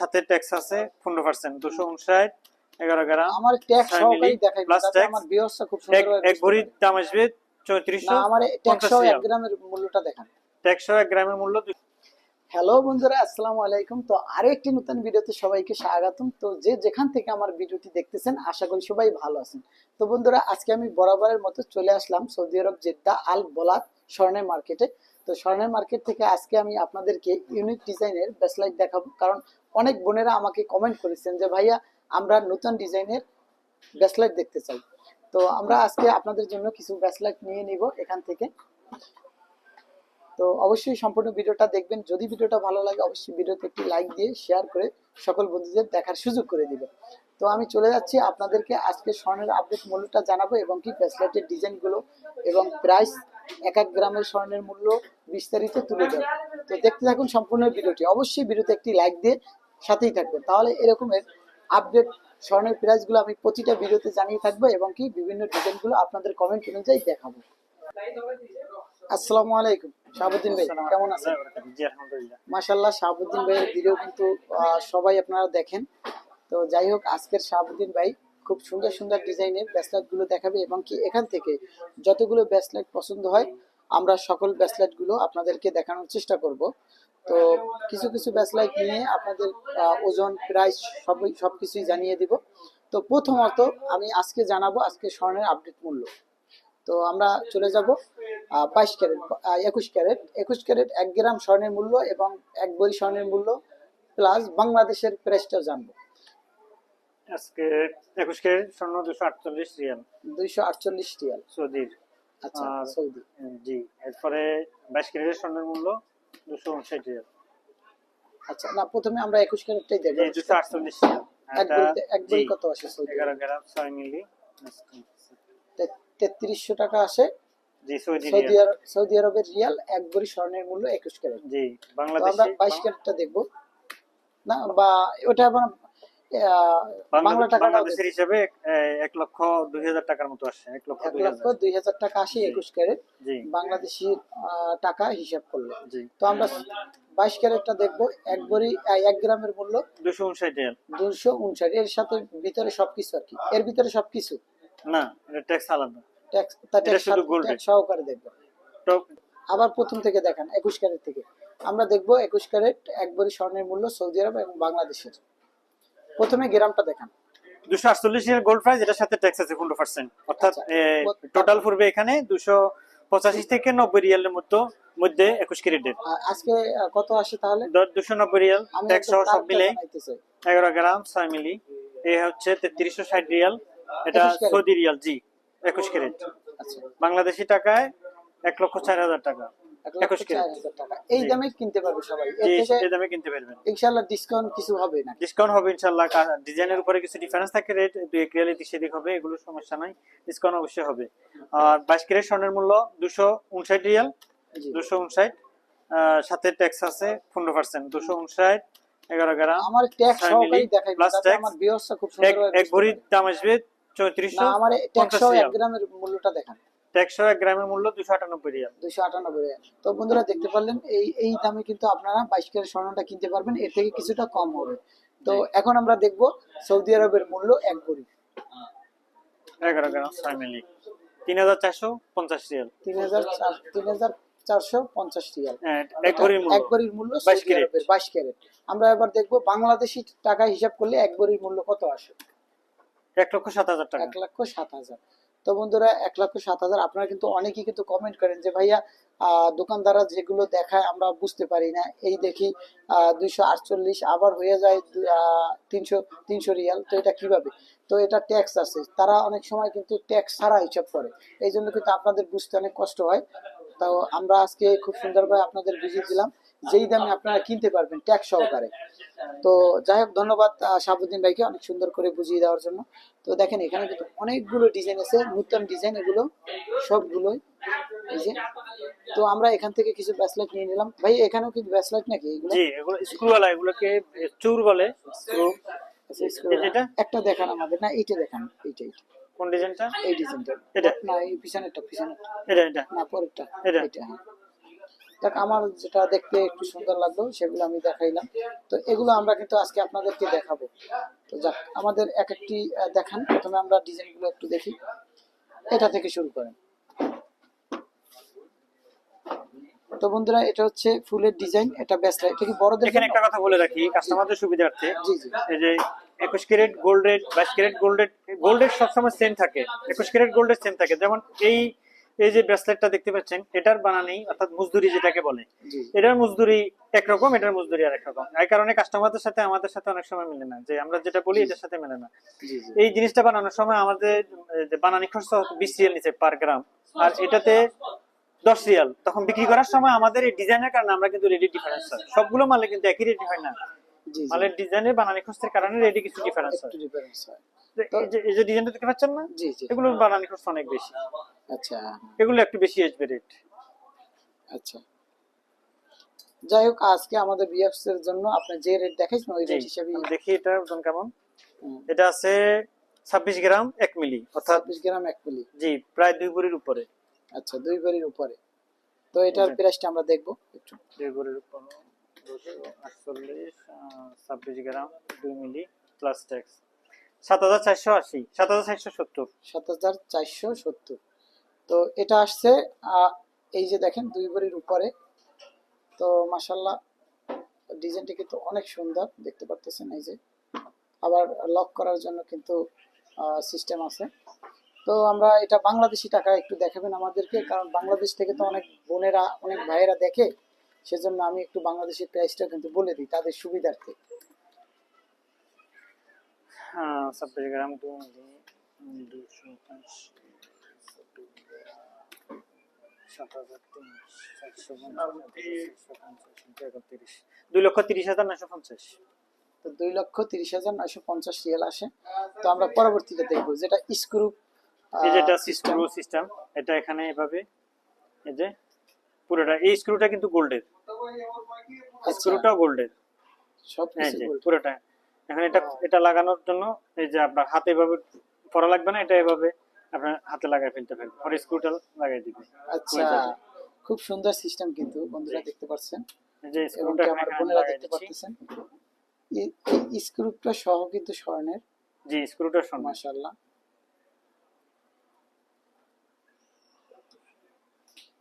সাথে ট্যাক্স আছে পনেরো পার্সেন্ট দুশো উনষাট এগারো গ্রাম। আমার সহকারী দেখাই আমার খুব সুন্দর এক দাম আসবে না আমার সহ গ্রামের মূল্যটা দেখান। এক গ্রামের মূল্য হ্যালো বন্ধুরা আসসালামু আলাইকুম। তো নতুন ভিডিওতে সবাইকে স্বাগতম। তো যে যেখান থেকে আমার ভিডিওটি দেখতেছেন আশা করি সবাই ভালো আছেন। তো বন্ধুরা আজকে আমি বরাবরের মতো চলে আসলাম সৌদি আরব জেদ্দা আল বলাত স্বর্ণের মার্কেটে। তো স্বর্ণের মার্কেট থেকে আজকে আমি আপনাদেরকে ইউনিক ডিজাইনের ব্যাসলাইট দেখাবো। কারণ অনেক বোনেরা আমাকে কমেন্ট করেছেন যে ভাইয়া আমরা নতুন ডিজাইনের ব্যাসলাইট দেখতে চাই। তো আমরা আজকে আপনাদের জন্য কিছু ব্যাসলাইট নিয়ে নিব এখান থেকে। তো অবশ্যই সম্পূর্ণ ভিডিওটা দেখবেন। যদি ভিডিওটা ভালো লাগে, অবশ্যই ভিডিওতে একটি লাইক দিয়ে শেয়ার করে সকল বন্ধুদের দেখার সুযোগ করে দিবেন। তো আমি চলে যাচ্ছি আপনাদেরকে আজকে স্বর্ণের আপডেট মূল্যটা জানাব এবং কি ব্রেসলেটের ডিজাইনগুলো এবং প্রাইস এক এক গ্রামের স্বর্ণের মূল্য বিস্তারিত তুলে দেবো তো দেখতে থাকুন সম্পূর্ণ ভিডিওটি। অবশ্যই ভিডিওতে একটি লাইক দিয়ে সাথেই থাকবেন। তাহলে এরকমের আপডেট স্বর্ণের প্রাইসগুলো আমি প্রতিটা ভিডিওতে জানিয়ে থাকব এবং কি বিভিন্ন ডিজাইনগুলো আপনাদের কমেন্ট অনুযায়ী দেখাবো। আসসালামু আলাইকুম শাহাবুদ্দিন ভাই কেমন আছেন? আলহামদুলিল্লাহ। শাহাবুদ্দিন ভাইয়ের ভিডিও কিন্তু সবাই আপনারা দেখেন। তো যাই হোক আজকের শাহাবুদ্দিন ভাই খুব সুন্দর সুন্দর ডিজাইনের ব্যাসলাইটগুলো দেখাবে এবং কি এখান থেকে যতগুলো ব্যাসলাইট পছন্দ হয় আমরা সকল ব্যাসলাইটগুলো আপনাদেরকে দেখানোর চেষ্টা করব। তো কিছু কিছু ব্যাসলাইট নিয়ে আপনাদের ওজন প্রাইস সবই সবকিছুই জানিয়ে দিব। তো প্রথমত আমি আজকে জানাব আজকে স্বর্ণের আপডেট মূল্য। তো আমরা চলে যাব বাইশ ক্যারেট একুশ ক্যারেট। একুশ ক্যারেট এক গ্রাম স্বর্ণের মূল্য এবং এক বই স্বর্ণের মূল্য প্লাস বাংলাদেশের প্রাইসটাও জানব। আজকে একুশ ক্যারেট স্বর্ণ দুশো আটচল্লিশ রিয়াল। দুইশো আটচল্লিশ রিয়াল। সৌদির। আচ্ছা সৌদি। জি এরপরে বাইশ ক্যারেটের স্বর্ণের মূল্য দুশো উনষাট রিয়াল আচ্ছা না প্রথমে আমরা একুশ ক্যারেটটাই দেখব। দুশো আটচল্লিশ এক বই কত আসে এগারো গ্রাম ছয় মিলি। তেত্রিশশো টাকা আসে। জি সৌদি সৌদি আরব সৌদি আরবের রিয়াল এক বড়ি স্বর্ণের মূল্য একুশ ক্যারেট। জি আমরা বাংলাদেশি বাইশ ক্যারেটটা দেখব। না বা ওটা আবার বাংলা টাকা বাংলাদেশের হিসাবে এক- লক্ষ দুই হাজার টাকার মতো আসে এক লক্ষ দুই হাজার। টাকা আসে একুশ ক্যারেট। বাংলাদেশি টাকা হিসাব করলে। তো আমরা বাইশ ক্যারেটটা দেখব এক বড়ি এক গ্রামের মূল্য। দুশো উনষাট দুশো উনষাট। এর সাথে ভিতরে সবকিছু আর কি। এর ভিতরে সবকিছু। না এটা ট্যাক্স আলাদা। ট্যাক্স ট্যাক্স সহকারে দেখব। আবার প্রথম থেকে দেখান একুশ ক্যারেট থেকে। আমরা দেখব একুশ ক্যারেট এক বড়ি স্বর্ণের মূল্য সৌদি আরব এবং বাংলাদেশের। প্রথমে গ্রামটা দেখান। দুশো আটচল্লিশ এর গোল্ড প্রাইস এটার সাথে ট্যাক্স আছে পনেরো পার্সেন্ট অর্থাৎ আচ্ছা। টোটাল পড়বে এখানে দুশো পঁচাশি থেকে নব্বই রিয়ালের মতো মধ্যে একুশ আর আজকে কত আসে তাহলে? দুশো নব্বই রিয়াল ট্যাক্স সহ সব মিলে এগারো গ্রাম ছয় মিলি। এ হচ্ছে তেত্রিশশো ষাট রিয়াল। এটা সৌদি রিয়াল জি একুশ ক্যারেট। আচ্ছা। বাংলাদেশি টাকায় এক লক্ষ চার হাজার টাকা। একুশ চার ক্যারেট। হাজার টাকা। এই দামে কিনতে পারবে সবাই। এর জি থেকে এই দামে কিনতে পারবেন। ইনশাল্লাহ ডিসকাউন্ট কিছু হবে না। ডিসকাউন্ট হবে ইনশাল্লাহ ডিজাইনের উপরে কিছু ডিফারেন্স থাকে রেট দুই এক রিয়াল এদিক সেদিক হবে এগুলো সমস্যা নাই। ডিসকাউন্ট অবশ্যই হবে। আর বাইশ ক্যারেট স্বর্ণের মূল্য দুশো উনষাট রিয়াল দুশো উনষাট। সাথে ট্যাক্স আছে পনেরো পার্সেন্ট দুশো উনষাট এগারো গ্রাম। আমার ট্যাক্স সহকারী দেখাই plus যাতে আমার বিয়সটা খুব এক সুন্দর এক ভরির দাম আসবে চৌত্রিশশো আমার ট্যাক্স সহ এক গ্রামের মূল্যটা দেখান। ট্যাক্স এক গ্রামের মূল্য দুশো আটানব্বই রিয়াল। দুইশো আটানব্বই টাকা। তো বন্ধুরা দেখতে পারলেন এই এই দামে কিন্তু আপনারা বাইশ ক্যারেট স্বর্ণটা কিনতে পারবেন। এর থেকে কিছুটা কম হবে। তো এখন আমরা দেখব সৌদি আরবের মূল্য এক ভরি এগারো গ্রাম ছয় তিন হাজার চারশো পঞ্চাশ রিয়াল। তিন হাজার তিন হাজার চারশো পঞ্চাশ রিয়াল। হ্যাঁ, এক ভরির মূল্য। এক ভরির মূল্য 22 সৌদি ক্যারেট। বাইশ ক্যারেট। আমরা এবার দেখব বাংলাদেশি টাকা হিসাব করলে এক ভরির মূল্য কত আসে? এক লক্ষ সাত হাজার টাকা। এক লক্ষ সাত হাজার। তো বন্ধুরা, এক লক্ষ সাত হাজার আপনারা কিন্তু অনেকেই কিন্তু কমেন্ট করেন যে, ভাইয়া দোকানদাররা যেগুলো দেখায় আমরা বুঝতে পারি না। এই দেখি দুইশো আটচল্লিশ আবার হয়ে যায় তিনশো তিনশো রিয়াল। তো এটা কীভাবে? তো এটা ট্যাক্স আছে। তারা অনেক সময় কিন্তু ট্যাক্স ছাড়া হিসাব করে। এই জন্য কিন্তু আপনাদের বুঝতে অনেক কষ্ট হয়। তো আমরা আজকে খুব সুন্দরভাবে আপনাদের বুঝিয়ে দিলাম। যেই দামে আপনারা কিনতে পারবেন ট্যাক্স সহকারে। তো যাই হোক ধন্যবাদ আহ, শাহাবুদ্দিন ভাইকে অনেক সুন্দর করে বুঝিয়ে দেওয়ার জন্য। তো দেখেন এখানে কিন্তু অনেকগুলো ডিজাইন আছে নতুন ডিজাইন এগুলো সবগুলোই এই যে তো আমরা এখান থেকে কিছু ব্যাসলাইট নিয়ে নিলাম। ভাই এখানেও কি ব্যাসলাইট নাকি এগুলো? জি এগুলো স্ক্রুওয়ালা এগুলোকে চুর বলে। স্ক্রু আচ্ছা, এটা? একটা দেখান আমাদের। না এইটা দেখান এইটা এইটা। কোন ডিজাইনটা? এই ডিজাইনটা। এটা? না এই পিছনেরটা পিছনেরটা। এটা এটা। না পরেরটা। এটা? এটা হ্যাঁ। দেখ আমার যেটা দেখতে একটু সুন্দর লাগল সেগুলো আমি দেখাইলাম। তো এগুলো আমরা কিন্তু আজকে আপনাদেরকে দেখাবো। তো যাক আমাদের এক একটি দেখান। প্রথমে আমরা ডিজাইনগুলো একটু দেখি। এটা থেকে শুরু করেন। তো বন্ধুরা এটা হচ্ছে ফুলের ডিজাইন এটা বেস্ট এটা কি বড়দের এখানে একটা কথা বলে রাখি কাস্টমারদের সুবিধার্থে। জি জি। এই যে একুশ ক্যারেট গোল্ড রেট বাইশ carat gold rate gold rate সবসময় সেম থাকে। একুশ ক্যারেট গোল্ড রেট সেম থাকে। যেমন এই এই যে ব্রেসলেটটা দেখতে পাচ্ছেন এটার বানানি অর্থাৎ মজদুরি যেটাকে বলে এটার মজদুরি একরকম এটার মজদুরি আরেক রকম। এই কারণে কাস্টমারদের সাথে আমাদের সাথে অনেক সময় মিলে না যে আমরা যেটা বলি এটার সাথে মেলে না। এই জিনিসটা বানানোর সময় আমাদের বানানি খরচ বিশ রিয়াল নিচে পার গ্রাম আর এটাতে দশ রিয়াল। তখন বিক্রি করার সময় আমাদের এই ডিজাইনের কারণে আমরা কিন্তু রেডি ডিফারেন্স সবগুলো মালে কিন্তু একই রেডি হয় না। মালের ডিজাইনের বানানি কারণে রেডি কিছু ডিফারেন্স হয়। একটু ডিফারেন্স হয় এই যে ডিজাইনটা দেখতে পাচ্ছেন না? এগুলো বানানি অনেক বেশি। আচ্ছা। এগুলো একটু বেশি আসবে রেট আচ্ছা। যাই হোক আজকে আমাদের বিএফস এর জন্য আপনি যে রেট দেখাইছেন ওই রেট হিসেবে দেখি এটা ওজন কেমন? এটা আছে ছাব্বিশ গ্রাম এক মিলি অর্থাৎ ছাব্বিশ গ্রাম এক মিলি। জি প্রায় দুই ভরির উপরে। আচ্ছা দুই বাড়ির উপরে। তো এটার। প্রাইসটা আমরা দেখব একটু। দুই ভরির উপরে। আটচল্লিশ ছাব্বিশ গ্রাম, দুই মিলি প্লাস ট্যাক্স সাত হাজার চারশো আশি, সাত হাজার চারশো সত্তর। সাত হাজার চারশো সত্তর। তো এটা আসছে এই যে দেখেন, দুই বাড়ির উপরে। তো মাসাল্লাহ ডিজাইনটি কিন্তু অনেক সুন্দর, দেখতে পারতেছেন এই যে। আবার লক করার জন্য কিন্তু সিস্টেম আছে। তো আমরা এটা বাংলাদেশি টাকা একটু দেখাবেন আমাদেরকে, কারণ বাংলাদেশ থেকে তো অনেক বোনেরা, অনেক ভাইয়েরা দেখে। সেজন্য আমি একটু বাংলাদেশের প্রাইসটা কিন্তু বলে দিই তাদের সুবিধার্থে। হ্যাঁ ছাব্বিশ গ্রাম দুই দুশো লক্ষ তিরিশ হাজার নশো পঞ্চাশ। তো দুই লক্ষ তিরিশ হাজার নয়শো পঞ্চাশ রিয়াল আসে। তো আমরা পরবর্তীতে দেখব যেটা স্ক্রু যেটা স্ক্রু সিস্টেম এটা এখানে এভাবে এই যে পুরোটা এই স্ক্রুটা কিন্তু গোল্ডের স্ক্রুটাও গোল্ডের সব। পুরোটা। এখন এটা এটা লাগানোর জন্য এই যে আপনার হাতে এভাবে পরা লাগবে না এটা এভাবে আপনার হাতে লাগাই ফেলতে পারবেন আর স্ক্রুটা লাগাই দিবেন। আচ্ছা। খুব সুন্দর সিস্টেম কিন্তু বন্ধুরা দেখতে পাচ্ছেন। এই যে স্ক্রুটা এখানে লাগাই দেখতে পাচ্ছেন এই- স্ক্রুটা সহ কিন্তু স্বর্ণের। জি স্ক্রুটা সমান মাশাআল্লাহ।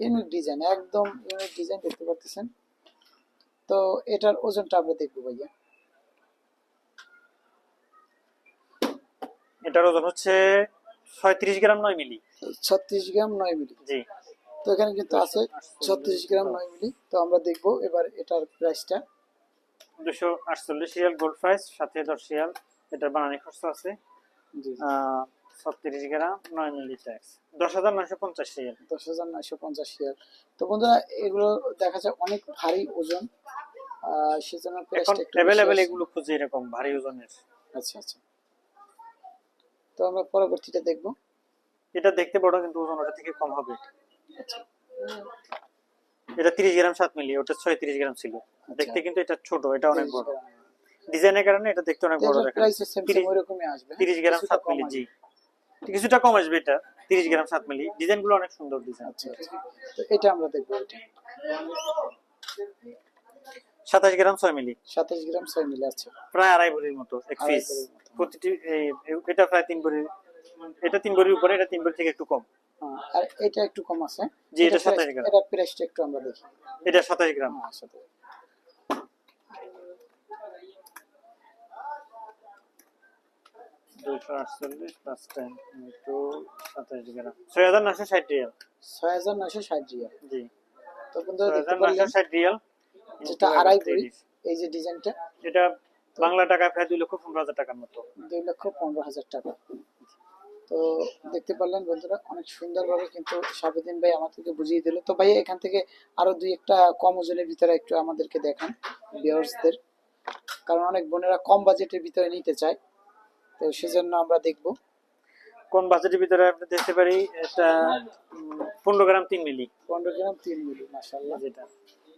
ইউনিক ডিজাইন একদম ইউনিক ডিজাইন দেখতে পাচ্ছেন তো এটার ওজনটা আমরা দেখব ভাইয়া। এটার ওজন হচ্ছে ছয়ত্রিশ গ্রাম নয় মিলি। ছত্রিশ গ্রাম নয় মিলি। জি। তো এখানে কিন্তু আছে ছত্রিশ গ্রাম নয় মিলি। তো আমরা দেখব এবার এটার প্রাইসটা দুশো আটচল্লিশ রিয়াল গোল্ড প্রাইস সাথে দশ রিয়াল। এটার বানানি খরচ আছে। জি। ছত্রিশ গ্রাম নয় মিলি ট্যাক্স দশ হাজার নয়শো পঞ্চাশ রিয়াল দশ হাজার নয়শো পঞ্চাশ রিয়াল তো বন্ধুরা এগুলো দেখা যায় অনেক ভারী ওজন। সেজন্য অ্যাভেলেবেল এগুলো খুঁজে এরকম ভারী ওজনের। আচ্ছা আচ্ছা। তো আমরা পরবর্তীটা দেখব। এটা দেখতে বড় কিন্তু ওজন ওটা থেকে কম হবে। আচ্ছা। এটা তিরিশ গ্রাম সাত মিলি ওটা ছয়ত্রিশ গ্রাম ছিল। আচ্ছা। দেখতে কিন্তু এটা ছোট এটা অনেক বড়। ডিজাইনের কারণে এটা দেখতে অনেক বড় দেখা আসবে তিরিশ গ্রাম কিছুটা সাত মিলি জি। কিছুটা কম আসবে এটা 30 গ্রাম সাত মিলি। ডিজাইনগুলো অনেক সুন্দর ডিজাইন আচ্ছা, আচ্ছা, আচ্ছা। এটা আমরা দেখব সাতাশ গ্রাম ছয় মিলি। 27 গ্রাম ছয় মিলি আছে প্রায় আড়াই ভরির মতো এক পিস প্রতিটি এটা প্রায় তিন ভরি এটা তিন ভরির উপরে এটা তিন ভরি থেকে একটু কম। হ্যাঁ, আর এটা একটু কম আছে। জি এটা 27 গ্রাম। এটা প্রাইসটা একটু আমরা দেখি। এটা 27 গ্রাম। হ্যাঁ, 27 দুশো রিয়াল। ছয় হাজার নয়শো রিয়াল। তো বন্ধু রিয়াল। যেটা এই যে ডিজাইনটা বাংলা টাকা প্রায় দুই লক্ষ পনেরো হাজার টাকার মতো। দুই লক্ষ পনেরো হাজার টাকা। তো দেখতে পারলেন বন্ধুরা অনেক সুন্দরভাবে কিন্তু সাবিদিন ভাই আমাদেরকে বুঝিয়ে দিল। তো ভাই এখান থেকে আরও দুই একটা কম ওজনের ভিতরে একটু আমাদেরকে দেখান কারণ অনেক বোনেরা কম বাজেটের ভিতরে নিতে চায়। তো সেজন্য আমরা দেখব। কোন বাজেটের ভিতরে আমরা দেখতে পারি? এটা পনেরো গ্রাম তিন মিলি। পনেরো গ্রাম তিন মিলি মাসাল্লাহ যেটা।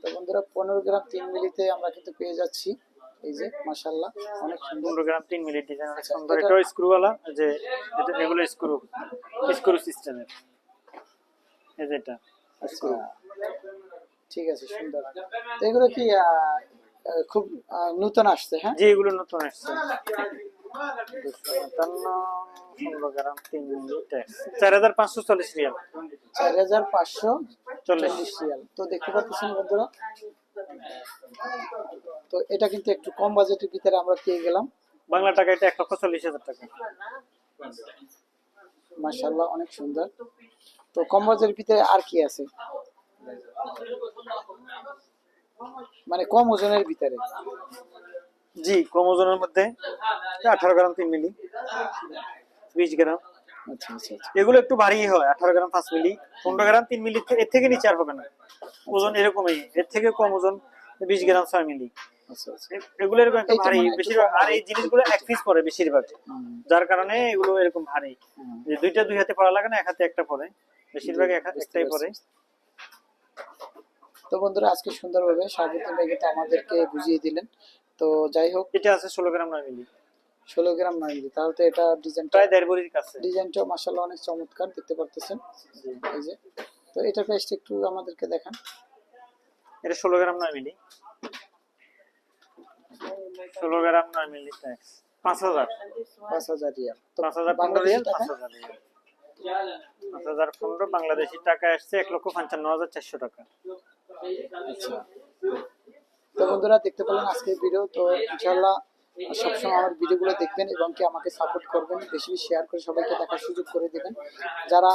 তো বন্ধুরা পনেরো গ্রাম তিন মিলিতে আমরা কিন্তু পেয়ে যাচ্ছি। এই যে মাসাল্লাহ অনেক সুন্দর। গ্রাম তিন মিলি ডিজাইন অনেক আচ্ছা, সুন্দর। এটা- এটাও স্ক্রুওয়ালা যে এটা এগুলো স্ক্রু স্ক্রু সিস্টেমের এই যেটা আচ্ছা ঠিক আছে সুন্দর। তো এগুলো কি খুব নতুন আসছে হ্যাঁ? যে এগুলো নতুন আসছে। চার হাজার পাঁচশো চল্লিশ রিয়াল। চার হাজার পাঁচশো চল্লিশ রিয়াল তো দেখতে এটা কিন্তু একটু কম বাজেটের ভিতরে আমরা পেয়ে গেলাম। বাংলা টাকা এটা এক লক্ষ চল্লিশ হাজার টাকা? মাশাল্লাহ অনেক সুন্দর তো কম বাজেটের ভিতরে আর কি আছে মানে কম ওজনের ভিতরে। জি কম ওজনের মধ্যে আঠারো গ্রাম তিন মিলি বিশ গ্রাম। আচ্ছা আচ্ছা আচ্ছা। এগুলো একটু ভারী হয় আঠারো গ্রাম পাঁচ মিলি। পনেরো গ্রাম তিন মিলি এর থেকে নিচে আর হবে না। ওজন এরকমই এর থেকে কম ওজন বিশ গ্রাম ছয় মিলি। এগুলো এরকম একটু ভারী মানে বেশিরভাগ আর এই জিনিসগুলো এক পিস পরে বেশিরভাগ। যার কারণে এগুলো এরকম ভারী। যে দুইটা দুই হাতে পড়া লাগে না এক হাতে একটা পরে বেশিরভাগ একটাই। পরে তো বন্ধুরা আজকে সুন্দরভাবে সাবিত্রী ভাই আমাদেরকে বুঝিয়ে দিলেন। তো যাই হোক এটা আছে ষোলো গ্রাম নয় মিলি। ষোলো গ্রাম নয় মিলি। তাহলে তো এটা ডিজাইন প্রায় দেড় বড়ির কাছে। ডিজাইনটা মাসাল্লাহ অনেক চমৎকার দেখতে পারতেছেন। এই যে তো এটা প্রাইসটা একটু আমাদেরকে দেখান। এটা ষোলো গ্রাম নয় মিলি। ষোলো গ্রাম নয় মিলি ট্যাক্স পাঁচ হাজার। পাঁচ হাজার রিয়াল। তো পাঁচ হাজার পনেরো বাংলাদেশি রিয়াল পাঁচ হাজার রিয়াল। পাঁচ হাজার পনেরো বাংলাদেশি টাকা আসছে এক লক্ষ পঞ্চান্ন হাজার চারশো টাকা। আচ্ছা। তো বন্ধুরা, দেখতে পেলেন আজকের ভিডিও তো ইনশাল্লাহ সবসময় আমার ভিডিওগুলো দেখবেন এবং কি আমাকে সাপোর্ট করবেন, বেশি শেয়ার করে সবাইকে দেখার সুযোগ করে দেবেন। যারা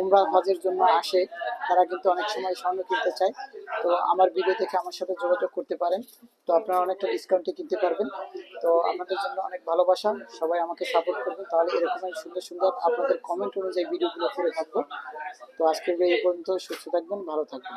উমরা হজের জন্য আসে, তারা কিন্তু অনেক সময় স্বর্ণ কিনতে চায়। তো আমার ভিডিও দেখে আমার সাথে যোগাযোগ করতে পারেন। তো আপনারা অনেকটা ডিসকাউন্টে কিনতে পারবেন। তো আপনাদের জন্য অনেক ভালোবাসা। সবাই আমাকে সাপোর্ট করবেন। তাহলে এরকম সুন্দর সুন্দর আপনাদের কমেন্ট অনুযায়ী ভিডিওগুলো করে থাকব। তো আজকের এই পর্যন্ত। সুস্থ থাকবেন, ভালো থাকবেন।